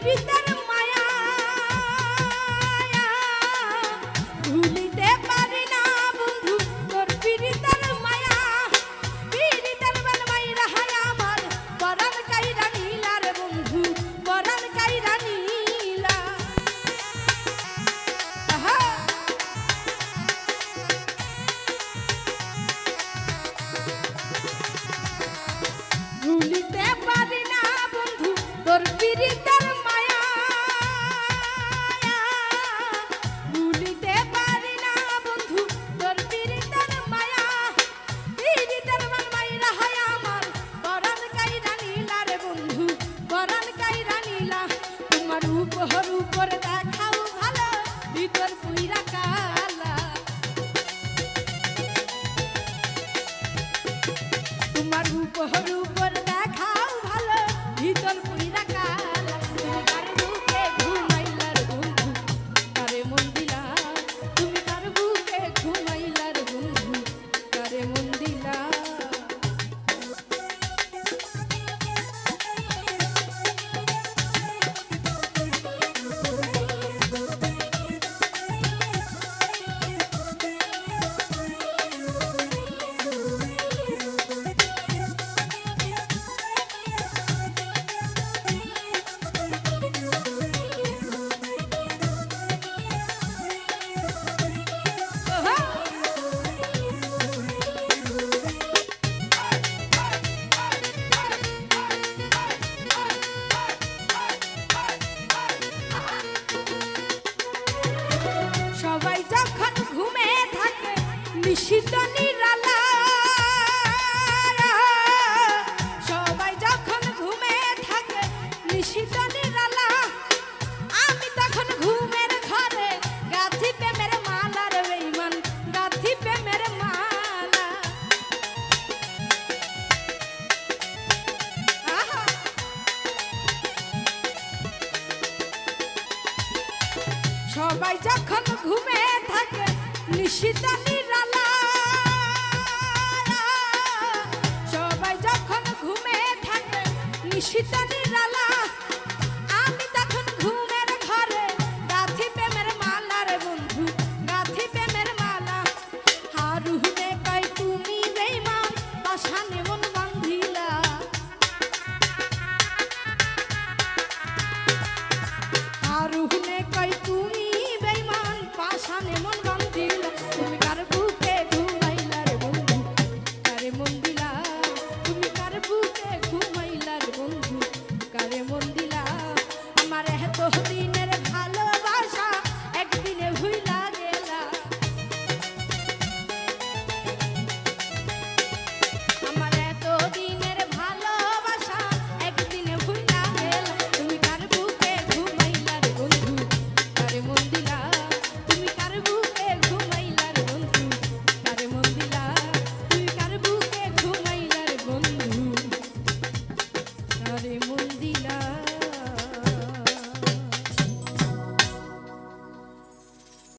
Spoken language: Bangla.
Pirita যখন ঘুমে থাকে নিশিতা নিরালা। সবাই যখন ঘুমে থাকে নিশিতা